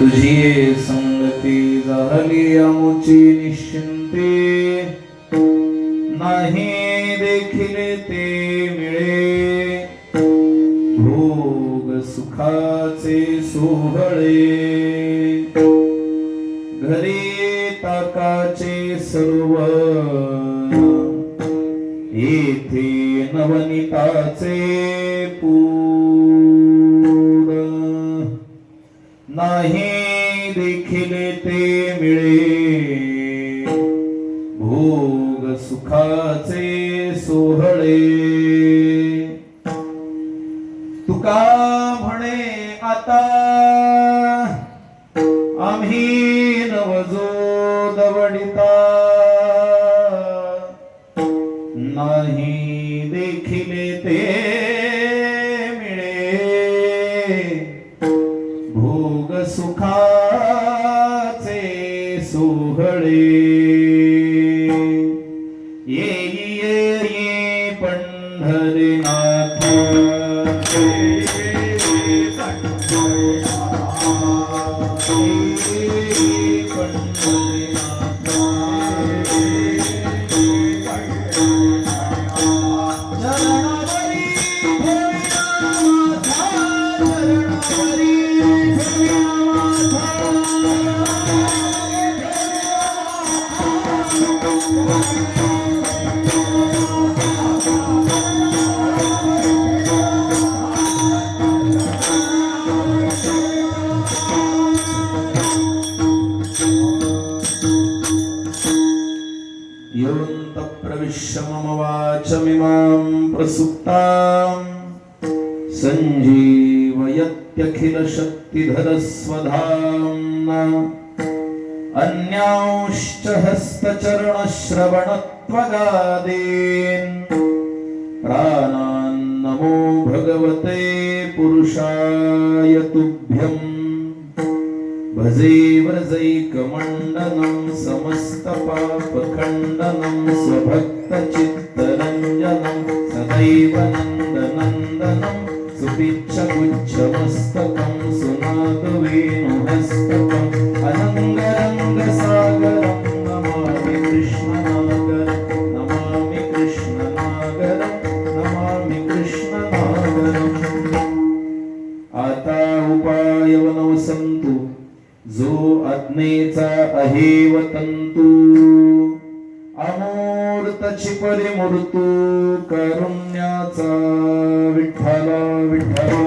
तुझी संगती झाली आमची निश्चिंते. नाही देखील ते मिळे. भोग सुखाचे सोहळे. घरी ताकाचे सर्व. येथे नवनीताचे नवजो दवडिता योऽन्त प्रविश्य मम वाचमिमां प्रसुप्ताम् सञ्जीवयत्यखिलशक्तिधरस्वधाम्ना हस्तचरणश्रवणत्वगादीन् प्राणान्नमो भगवते पुरुषाय तुभ्यम्। भजे व्रजैकमण्डनं समस्तपापखण्डनं स्वभक्तचित्तरञ्जनं सदैव नन्दनन्दनं सुपिच्छगुच्छमस्तकं सुनादवेणुहस्तकम्। अज्ञेचा अहेव तंतू अमूर्तची परिमूर्तू करुण्याचा विठ्ठल विठ्ठल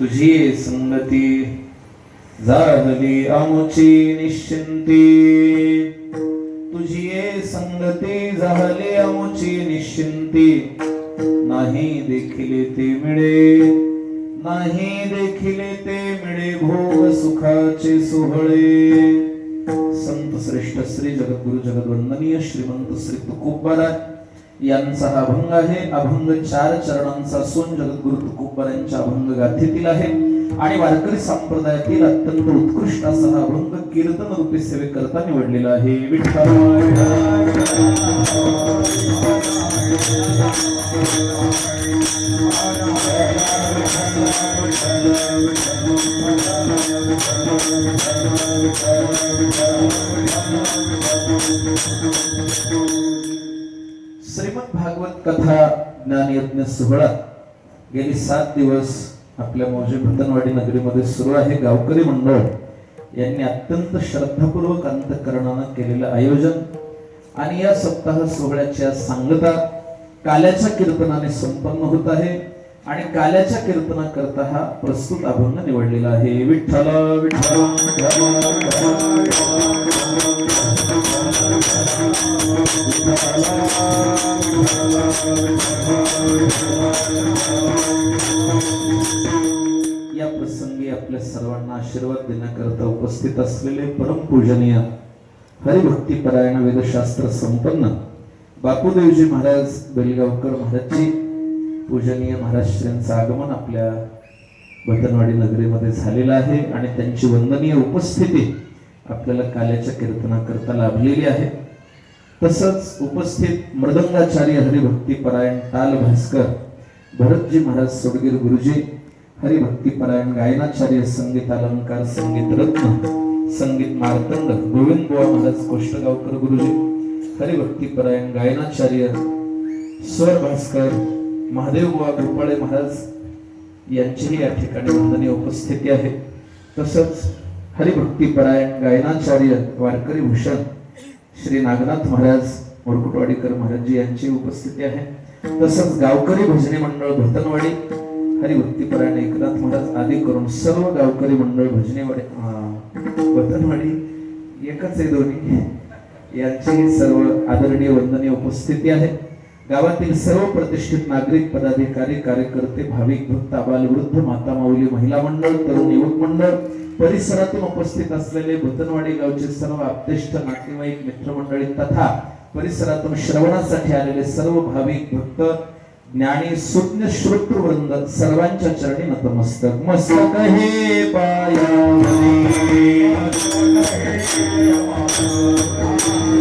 तुझी संगती झाली आमुची निश्चिंती. तुझी संगती झाली आमुची निश्चिंती. नाही देखील ते मिळे. नाही देखील ते मिळे भोग सुखाचे सोहळे संत श्रेष्ठ श्री जगद्गुरु जगद्वंदनीय श्रीमंत श्री तुकोबाराय यांचा हा अभंग आहे अभंग चार चरणांचा असून जगद्गुरु तुकोबार अभंग गाथेतील आहे आणि वारकरी संप्रदायातील अत्यंत उत्कृष्ट असा हा अभंग कीर्तन रूपी सेवेकरता निवडलेला आहे विठ्ठल श्रीमद भागवत कथा ज्ञान यज्ञ सोहळा. गेली सात दिवस आपल्या मौजे भूतनवाडी नगरीमध्ये सुरू आहे. गावकरी मंडळ यांनी अत्यंत श्रद्धापूर्वक अंतकरणानं केलेलं आयोजन आणि या सप्ताह सोहळ्याच्या सांगता काल्याच्या कीर्तनाने संपन्न होत आहे आणि काल्याच्या कीर्तना करता हा प्रस्तुत अभंग निवडलेला आहे. विठ्ठल विठ्ठल या प्रसंगी आपल्या सर्वांना आशीर्वाद देण्याकरता उपस्थित असलेले परमपूजनीय हरिभक्तीपरायण वेदशास्त्र संपन्न बापूदेवजी महाराज बेलगावकर महाराजची पूजनीय महाराष्ट्रीयांचं आगमन आपल्या भटनवाडी नगरीमध्ये झालेलं आहे आणि त्यांची वंदनीय उपस्थिती आपल्याला काल्याच्या कीर्तनाकरता लाभलेली आहे. तसंच उपस्थित मृदंगाचार्य हरिभक्तीपरायण ताल भास्कर भरतजी महाराज सोडगीर गुरुजी हरिभक्तीपरायण गायनाचार्य संगीत अलंकार संगीत रत्न संगीत मार्तंड गोविंद बुवा महाराज कोष्टगावकर गुरुजी हरिभक्तीपरायण गायनाचार्य स्वर भास्कर महादेव बुवा गोपाळे महाराज यांचीही या ठिकाणी वंदनीय उपस्थिती आहे. तसंच हरिभक्तीपरायण गायनाचार्य वारकरी भूषण श्री नागनाथ महाराज मुरकुटवाडीकर महाराजजी यांची उपस्थिती आहे. तसंच गावकरी भजनी मंडळ भतनवाडी हरिभक्तीपरायण एकनाथ महाराज आदी करून सर्व गावकरी मंडळ भजनीवाडी भतनवाडी एकच आहे दोन्ही. यांची सर्व आदरणीय वंदनीय उपस्थिती आहे. गावातील सर्व प्रतिष्ठित नागरिक पदाधिकारी कार्यकर्ते भाविक भक्त बालवृद्ध माता माऊली महिला मंडळ तरुण युवक मंडळ परिसरातून उपस्थित असलेले भूतनवाडी गावचे सर्व आप्तेष्ट नातेवाईक मित्रमंडळी तथा परिसरातून श्रवणासाठी आलेले सर्व भाविक भक्त ज्ञानी सुज्ञ श्रोतृवृंद सर्वांच्या चरणी नतमस्तक. मस्तक हे पायावरी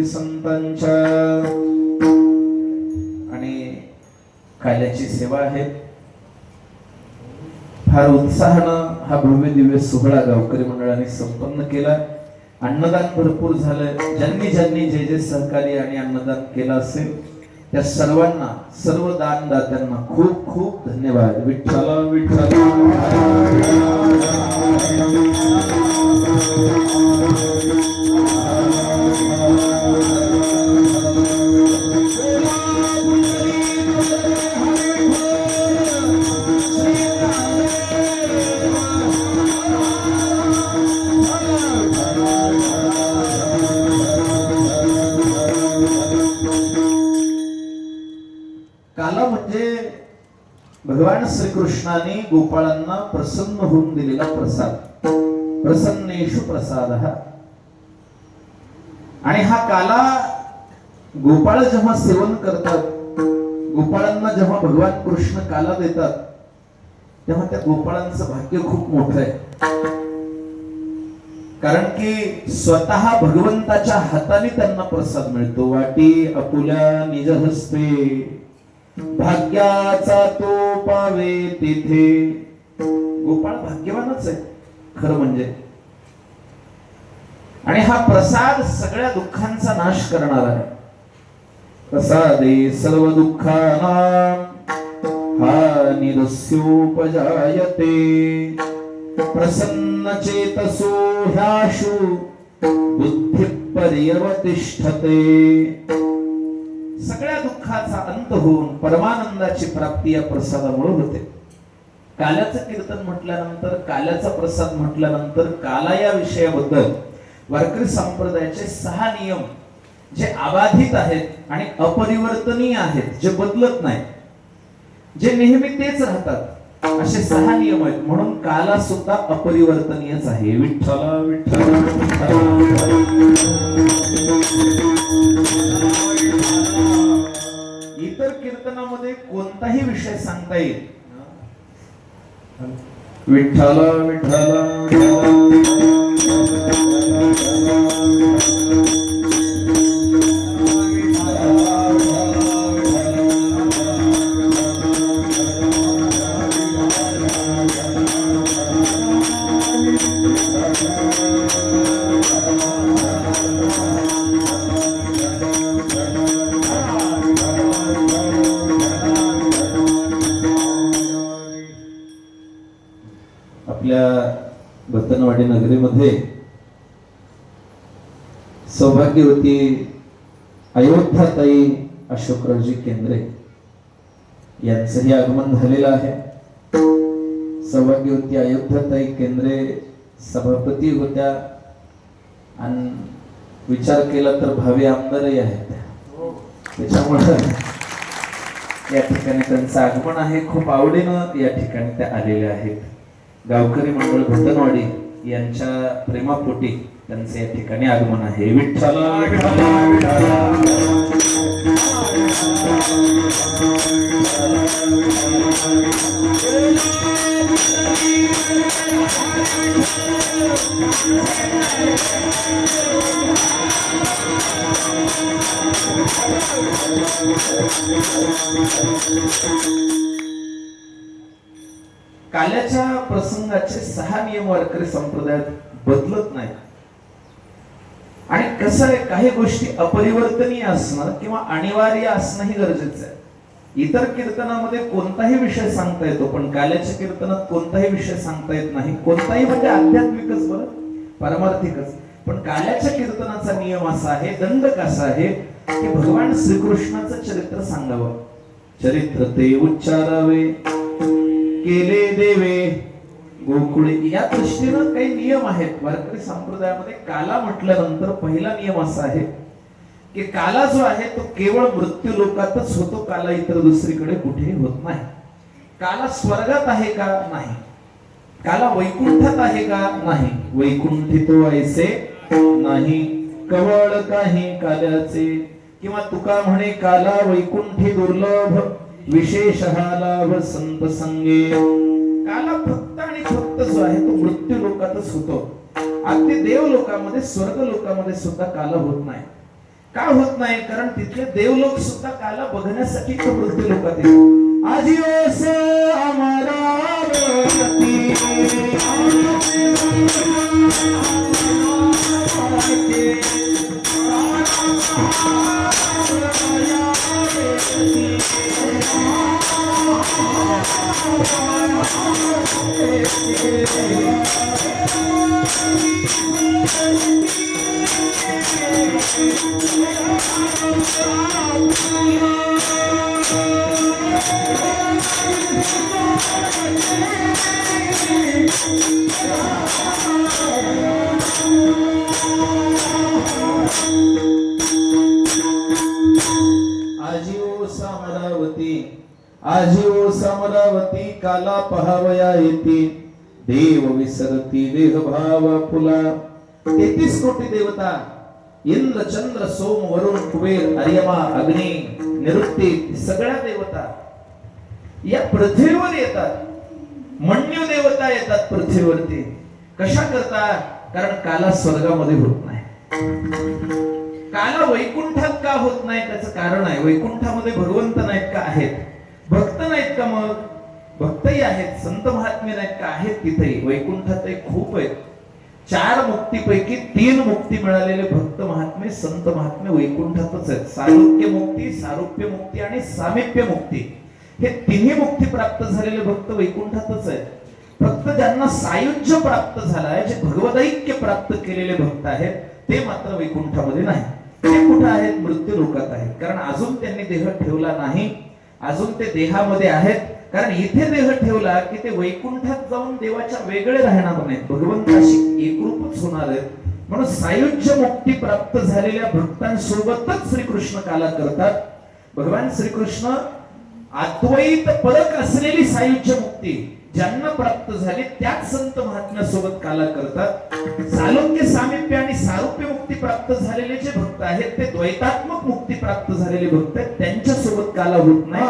वारकरी संतांच्या आणि काल्याची सेवा आहे. फार उत्साहानं हा भव्य दिव्य सोहळा गावकरी मंडळाने संपन्न केला. अन्नदान भरपूर झालं ज्यांनी ज्यांनी जे जे सहकार्य आणि अन्नदान केलं असेल त्या सर्वांना सर्व दानदात्यांना खूप खूप धन्यवाद. विठ्ठला काला म्हणजे भगवान श्रीकृष्णाने गोपाळांना प्रसन्न होऊन दिलेला प्रसाद. प्रसन्नेशु प्रसाद. हा आणि हा काला गोपाळ जेव्हा सेवन करतात गोपाळांना जेव्हा भगवान कृष्ण काला देतात तेव्हा त्या गोपाळांचं भाग्य खूप मोठं आहे. कारण की स्वतः भगवंताच्या हाताने त्यांना प्रसाद मिळतो. वाटी अपुल्या निजहस्ते. भाग्याचा तो पावे तिथे. गोपाळ भाग्यवानच आहे खरं म्हणजे. आणि हा प्रसाद सगळ्या दुःखांचा नाश करणार आहे. प्रसादे सर्व दुःखाना हा निरस्योपजायते. प्रसन्न चेतसो ह्याशु बुद्धी पर्यवतिष्ठते सगळ्या दुःखाचा अंत होऊन परमानंदाची प्राप्ती या प्रसादामुळे होते. काल्याचं कीर्तन म्हटल्यानंतर काल्याचा प्रसाद म्हटल्यानंतर काला या विषयाबद्दल वारकरी संप्रदायाचे सहा नियम जे अबाधित आहेत आणि अपरिवर्तनीय आहेत जे बदलत नाही जे नेहमी तेच राहतात असे सहा नियम आहेत. म्हणून काला सुद्धा अपरिवर्तनीयच आहे. विठ्ठला विठ्ठला. इतर कीर्तनामध्ये कोणताही विषय सांगता येईल विठ्ठला विठ्ठला. केंद्रे. यांचंही आगमन झालेलं आहे. सौभाग्यवती अयोध्याताई केंद्रे सभापती होत्या. आणि विचार केला तर भावी आमदारही आहेत त्याच्यामुळं या ठिकाणी त्यांचं आगमन आहे. खूप आवडीनं या ठिकाणी त्या आलेल्या आहेत. गावकरी मंडळ भटनवाडी यांच्या प्रेमापोटी त्यांचं या ठिकाणी आगमन आहे. विठ्ठला. काल्याच्या प्रसंगाचे सहा नियम वारकरी संप्रदायात बदलत नाही आणि कसं आहे काही गोष्टी अपरिवर्तनीय असणं किंवा अनिवार्य असणं ही गरजेचं आहे. इतर कीर्तनामध्ये कोणताही विषय सांगता येतो पण काल्याच्या कीर्तनात कोणताही विषय सांगता येत नाही. कोणताही म्हणजे आध्यात्मिकच बरं पारमार्थिकच. पण काल्याच्या कीर्तनाचा नियम असा आहे दंड कसा आहे की भगवान श्रीकृष्णाचं चरित्र सांगावं. चरित्र ते उच्चारावे केले देवे गोकुळे. या दृष्टीनं काही नियम आहेत. वारकरी संप्रदायामध्ये काला म्हटल्यानंतर पहिला नियम असा आहे की काला जो आहे तो केवळ मृत्यू लोकातच होतो काला इतर दुसरीकडे कुठेही होत नाही. काला स्वर्गात आहे का नाही? काला वैकुंठात आहे का नाही? वैकुंठी तो ऐसे नाही. कवळ काही काल्याचे. किंवा तुका म्हणे काला वैकुंठी दुर्लभ विशेष लाभ संत संगे. काला फक्त आणि फक्त जो आहे तो मृत्यू लोकातच होतो. अगदी देव लोकामध्ये स्वर्ग लोकामध्ये सुद्धा काल होत नाही. का होत नाही? कारण तिथले देवलोक सुद्धा काला बघण्यासाठी तो मृत्यू लोकात येतो. आजिओस आजीव समरावती आजीव समरावती काला पहावया येते. देव विसरती देह भाव फुला. तेहतीस कोटी देवता इंद्र चंद्र सोम वरुण कुबेर अर्यमा अग्नी निरुक्ती सगळ्या देवता. या पृथ्वीवर येतात. मन्यू देवता येतात पृथ्वीवरती. कशा करता कारण काला स्वर्गामध्ये होत नाही. काला वैकुंठात का होत नाही? त्याचं कारण आहे. वैकुंठामध्ये भगवंत नाहीत का आहेत? भक्त नाहीत का मग? भक्तही आहेत संत महात्मे नाहीत का आहेत तिथेही? वैकुंठातही खूप आहेत. चार मुक्तीपैकी तीन मुक्ती मिळालेले भक्त महात्मे संत महात्मे वैकुंठातच आहेत. सारुप्य मुक्ती सारुप्य मुक्ती आणि सामिप्य मुक्ती. हे तिन्ही मुक्ती प्राप्त झालेले भक्त वैकुंठातच आहेत. फक्त ज्यांना सायुज्य प्राप्त झालाय जे भगवदैक्य प्राप्त केलेले भक्त आहेत ते मात्र वैकुंठामध्ये नाही. ते कुठे आहेत? मृत्यू लोकात आहेत. कारण अजून त्यांनी देह ठेवला नाही. अजून ते देहामध्ये आहेत. कारण इथे देह ठेवला की ते वैकुंठात जाऊन देवाच्या वेगळे राहणार नाहीत. भगवंताशी एकरूपच होणार आहेत. म्हणून सायुज्य मुक्ती प्राप्त झालेल्या भक्तांसोबतच श्रीकृष्ण काला करतात. भगवान श्रीकृष्ण अद्वैत परक असलेली सायुज्य मुक्ती. ज्यांना प्राप्त झाले त्याच संत महात्म्या सोबत काला करतात. सालोक्य सामिप्य आणि सारुप्य मुक्ती प्राप्त झालेले जे भक्त आहेत ते द्वैतात्मक मुक्ती प्राप्त झालेले भक्त आहेत त्यांच्यासोबत काला होत नाही.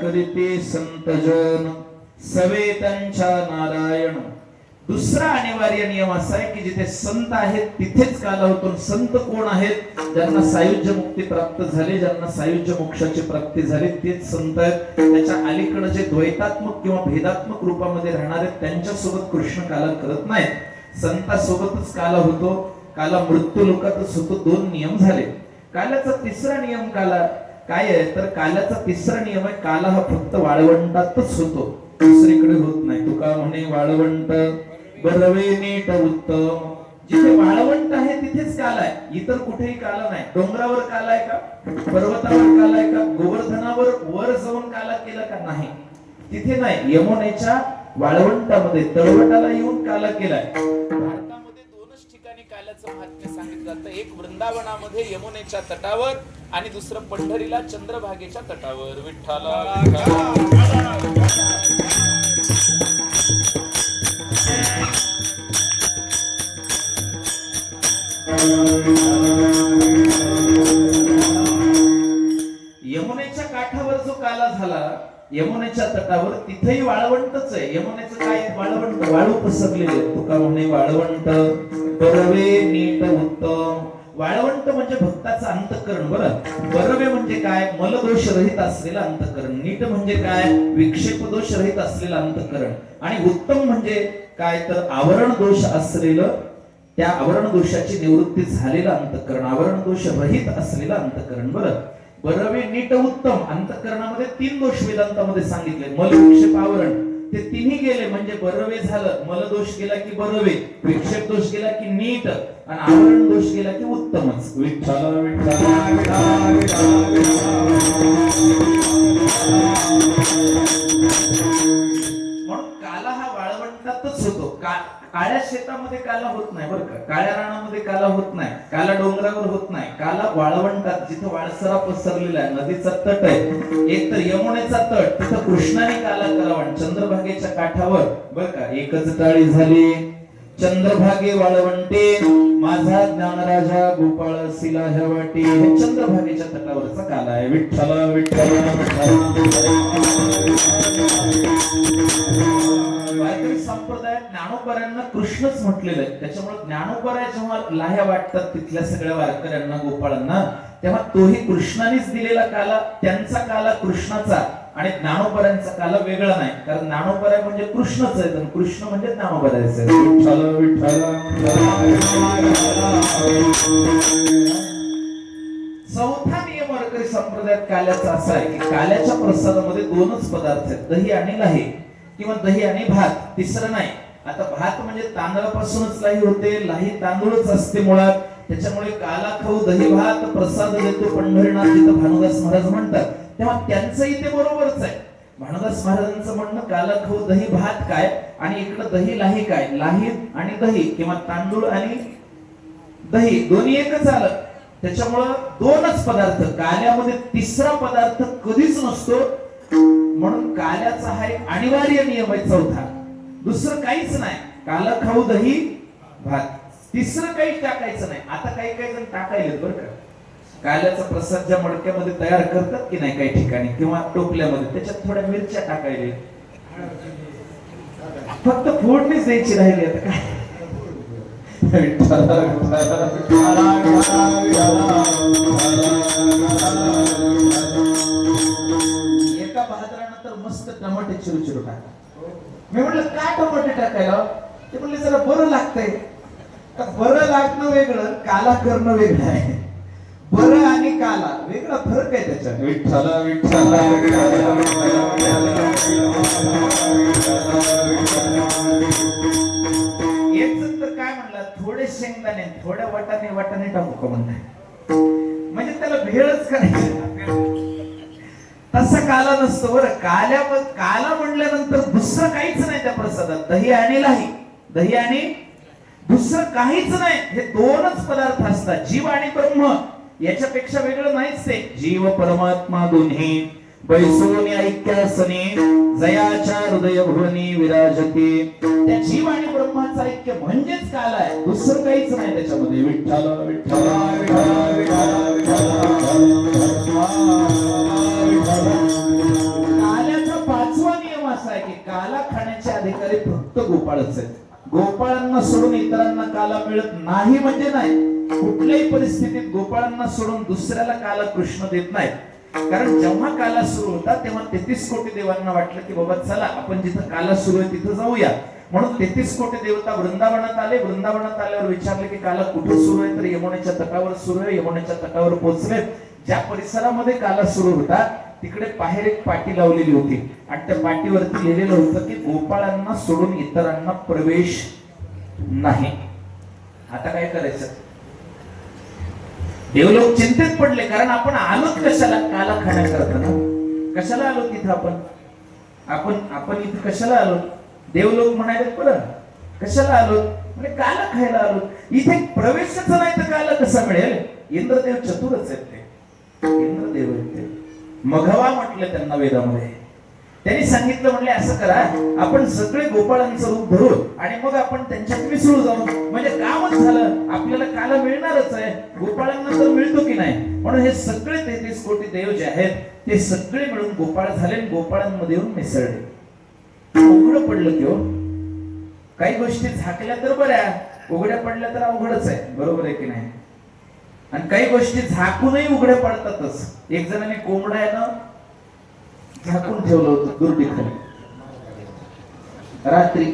करीते संतजन सवेतांच्या ना दुसरा अनिवार्य नियम असा आहे की जिथे संत आहेत तिथेच काल होतो संत कोण आहेत ज्यांना सायुज्य मुक्ती प्राप्त झाली ज्यांना सायुज्य मोक्षाची प्राप्ती झाली तेच संत आहेत. त्याच्या अलीकडे जे द्वैतात्मक किंवा भेदात्मक रूपामध्ये राहणारे त्यांच्या त्यांच्यासोबत कृष्ण काला करत नाहीत. संतासोबतच काला होतो काला मृत्यू लोकातच होतो दोन नियम झाले. काल्याचा तिसरा नियम काला काय आहे? तर काल्याचा तिसरा नियम आहे काला हा फक्त वाळवंटातच होतो. दुसरीकडे होत नाही. तुका म्हणे वाळवंट. बरवे नीट उत्तम. जिथे वाळवंट आहे तिथेच काल आहे. इतर कुठेही काला नाही. डोंगरावर काला आहे का? पर्वतावर काला आहे का? गोवर्धनावर वर जाऊन काला केला का नाही? तिथे नाही. यमुनेच्या वाळवंटामध्ये तळवटाला येऊन काला केलाय. भारतामध्ये दोनच ठिकाणी काल्याचं महात्म्य सांगितलं जातं. एक वृंदावनामध्ये यमुनेच्या तटावर आणि दुसरं पंढरीला चंद्रभागेच्या तटावर. विठ्ठला. यमुनेच्या काठावर जो काला झाला यमुनेच्या तटावर तिथेही वाळवंटच आहे. यमुनेचं काय? वाळवंट वाळू पसरलेले तुका म्हणे वाळवंट बरवे नीट उत्तम. वाळवंट म्हणजे भक्ताचं अंतकरण बरं? बरवे म्हणजे काय? मलदोष रहित असलेलं अंतकरण. नीट म्हणजे काय? विक्षेप दोष रहित असलेलं अंतकरण. आणि उत्तम म्हणजे काय? तर आवरण दोष असलेलं त्या आवरण दोषाची निवृत्ती झालेलं अंतकरण आवरण दोष रहित असलेलं अंतकरण. बरं. बरवे नीट उत्तम अंतकरणामध्ये तीन दोष वेदांतामध्ये सांगितले. मल विक्षेप आवरण. ते तिन्ही गेले म्हणजे बरवे झालं. मल दोष गेला की बरवे विक्षेप दोष गेला की नीट आणि आवरण दोष गेला की उत्तमच. विठ्ठल विठ्ठल. काळ्या शेतामध्ये काला होत नाही बरं का? काळ्या रानामध्ये काला होत नाही काला डोंगरावर होत नाही काला वाळवंटात जिथं वाळसरा पसरलेला आहे नदीचा तट आहे एक तर यमुनेचा तट तिथं कृष्णाने काला करावा चंद्रभागेच्या काठावर बरं का? एकच टाळी झाली. चंद्रभागे वाळवंटे माझा ज्ञानराजा गोपाळ शिला ह्या चंद्रभागेच्या तटावरचा काला आहे. विठ्ठल विठ्ठल. संप्रदायात ज्ञानोबऱ्यांना कृष्णच म्हटलेलं आहे. त्याच्यामुळे ज्ञानोबऱ्या जेव्हा लाह्या वाटतात तिथल्या सगळ्या वारकऱ्यांना गोपाळांना तेव्हा तोही कृष्णानेच दिलेला काला त्यांचा काला कृष्णाचा आणि ज्ञानोबऱ्यांचा काला वेगळा नाही. कारण ज्ञानोबऱ्या म्हणजे कृष्णच आहे कृष्ण म्हणजे ज्ञानोबऱ्याचं आहे. विठ्ठल चौथा नियम वारकरी संप्रदायात काल्याचा असा आहे की काल्याच्या प्रसादामध्ये दोनच पदार्थ आहेत. दही आणि लाही. किंवा दही आणि भात तिसरं नाही. आता भात म्हणजे तांदळापासूनच लाही होते लाही तांदूळच असते मुळात. त्याच्यामुळे काला खाऊ दही भात प्रसाद देतो पंढरीनाथ तिथं भानुदास महाराज म्हणतात. तेव्हा त्यांचंही ते बरोबरच आहे. भानुदास महाराजांचं म्हणणं काला खाऊ दही भात काय आणि इकडं दही लाही काय? लाही आणि दही किंवा तांदूळ आणि दही दोन्ही एकच आलं त्याच्यामुळं दोनच पदार्थ काल्यामध्ये तिसरा पदार्थ कधीच नसतो म्हणून काल्याचा हा एक अनिवार्य नियम आहे चौथा दुसरं काहीच नाही काला खाऊ दही भात तिसरं काही टाकायचं नाही आता काही काही जण टाकायले बरं का काल्याचा प्रसाद ज्या मडक्यामध्ये तयार करतात की नाही काही ठिकाणी किंवा टोपल्यामध्ये त्याच्यात थोड्या मिरच्या टाकायले फक्त फोडणीच द्यायची राहिली आता काय एका टमाटे चिरू चिरू टाका. मी म्हटलं काय टमाटे टाकायला? ते म्हणले जरा बरं लागतंय. बरं लागणं वेगळं काला करणं वेगळं आहे. बरं आणि काला वेगळा फरक आहे त्याच्यात. विठ्ठल विठ्ठल तर काय म्हणला थोडे शेंगदाणे थोड्या वाटाणे वाटाणे टाकू का म्हणताय म्हणजे त्याला भेळच करायची. तसा काला नसतो बरं. काल्या काला म्हणल्यानंतर दुसरं काहीच नाही त्या प्रसादात. दही आणि लाही. दही आणि दुसरं काहीच नाही. हे दोनच पदार्थ असतात. जीव आणि ब्रह्म. याच्यापेक्षा वेगळं नाहीच ते जीव परमात्मा दोन्ही. बैसोनी ऐक्यासने जयाच्या हृदय भुवनी विराजते. त्या जीव आणि ब्रह्माचं ऐक्य म्हणजेच काल आहे. दुसरं काहीच नाही त्याच्यामध्ये. विठ्ठल विठ्ठल विठ्ठल विठ्ठल. फक्त गोपाळच आहेत. गोपाळांना सोडून इतरांना काला मिळत नाही म्हणजे नाही. कुठल्याही परिस्थितीत गोपाळांना सोडून दुसऱ्याला काला कृष्ण देत नाही कारण जेव्हा काला सुरू होता तेव्हा तेहतीस कोटी देवांना वाटलं की बाबा चला आपण जिथं काला सुरू आहे तिथं जाऊया. म्हणून तेहतीस कोटी देवता वृंदावनात आले. वृंदावनात आल्यावर विचारले की काला कुठं सुरू आहे? तर यमुनेच्या तटावर सुरू आहे. यमुनेच्या तटावर पोहोचले. ज्या परिसरामध्ये काला सुरू होता तिकडे बाहेर एक पाटी लावलेली होती. आणि त्या पाटीवरती लिहिलेलं होतं की गोपाळांना सोडून इतरांना प्रवेश नाही. आता काय करायचं? देवलोक चिंतेत पडले कारण आपण आलो कशाला? काला खाण्याकरता ना कशाला आलो तिथं आपण? आपण आपण इथं कशाला आलो देवलोक म्हणाले बरं कशाला आलो म्हणजे काला खायला आलो इथे प्रवेशच नाही तर काला कसा मिळेल? इंद्रदेव चतुरच आहेत ते. इंद्रदेव आहेत ते. मघवा म्हटलं त्यांना वेदामध्ये त्यांनी सांगितलं म्हणले असं करा आपण सगळे गोपाळांचं रूप धरू आणि मग आपण त्यांच्यात मिसळू जाऊ म्हणजे कामच झालं. आपल्याला काला मिळणारच आहे. गोपाळांना तर मिळतो की नाही? म्हणून हे सगळे तेहतीस कोटी देव जे आहेत ते सगळे मिळून गोपाळ झाले गोपाळांमध्ये येऊन मिसळले. उघड पडलं की हो. काही गोष्टी झाकल्या तर बऱ्या उघड्या पडल्या तर अवघडच आहे. बरोबर आहे की नाही? आणि काही गोष्टी झाकूनही उघड्या पडतातच. एक जणांनी कोंबड्यानं झाकून ठेवलं होतं दुर्डी रात्री.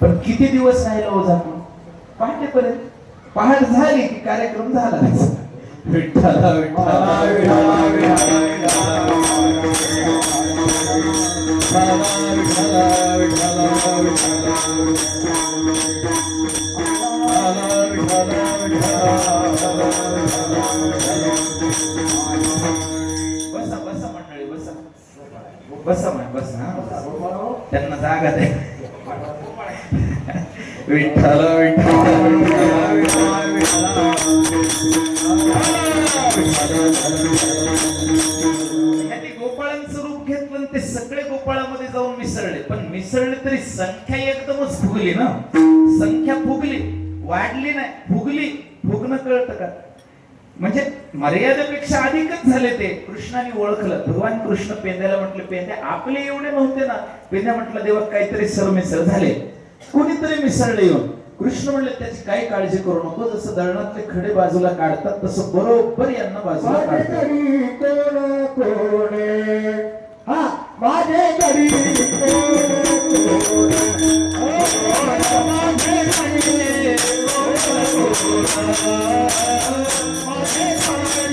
पण किती दिवस राहिलं हो झाकून? पहाटेपर्यंत. पहाट झाली की कार्यक्रम झाला. विठ्ठला विठ्ठला. त्यांना ते विठ्ठल विठ्ठल गोपाळांचं रूप घेतलं ते सगळे गोपाळामध्ये जाऊन मिसळले. पण मिसळले तरी संख्या एकदमच फुगली ना. संख्या फुगली. वाढली नाही. फुगली. फुगणं कळतं का? म्हणजे मर्यादेपेक्षा अधिकच झाले ते. कृष्णाने ओळखलं. भगवान कृष्ण पेंद्याला म्हटलं पेंद्या आपले एवढे नव्हते ना. पेंद्या म्हटलं देवा काहीतरी सरमिसळ झाले. कोणीतरी मिसळले येऊन. कृष्ण म्हणले त्याची काही काळजी करू नको. जसं दळणातले खडे बाजूला काढतात तसं बरोबर यांना बाजूला काढतात. माझे घरी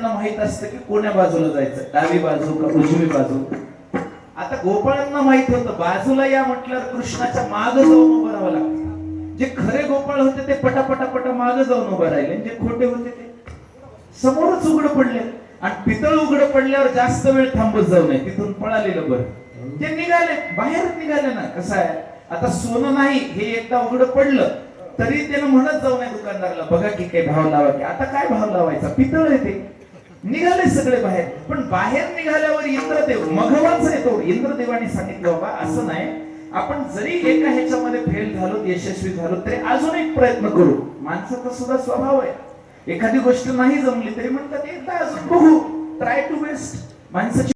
त्यांना माहीत असतं की कोण्या बाजूला जायचं? डावी बाजू का उजवी बाजू? आता गोपाळांना माहीत होतं. बाजूला या म्हटल्यावर कृष्णाच्या माग जाऊन उभं राहावं लागतं. जे खरे गोपाळ होते ते पटापटा पटा माग जाऊन उभं राहिले जे खोटे होते ते समोरच उघड पडले. आणि पितळ उघड पडल्यावर जास्त वेळ थांबत जाऊ नये. तिथून पळालेलं बरं. ते निघाले. बाहेर निघाले ना. कसं आहे? आता सोनं नाही हे एकदा उघड पडलं तरी त्यानं म्हणत जाऊ नये दुकानदाराला बघा की काही भाव लावा की. आता काय भाव लावायचा? पितळ आहे निघाले सगळे बाहेर. पण बाहेर निघाल्यावर इंद्रदेव मघवाच येतो इंद्रदेवाने सांगितलं बाबा असं नाही. आपण जरी एका ह्याच्यामध्ये फेल झालो यशस्वी झालो तरी अजून एक प्रयत्न करू. माणसाचा सुद्धा स्वभाव आहे. एखादी गोष्ट नाही जमली तरी म्हणतात एकदा अजून बघू. ट्राय टू बेस्ट माणसाची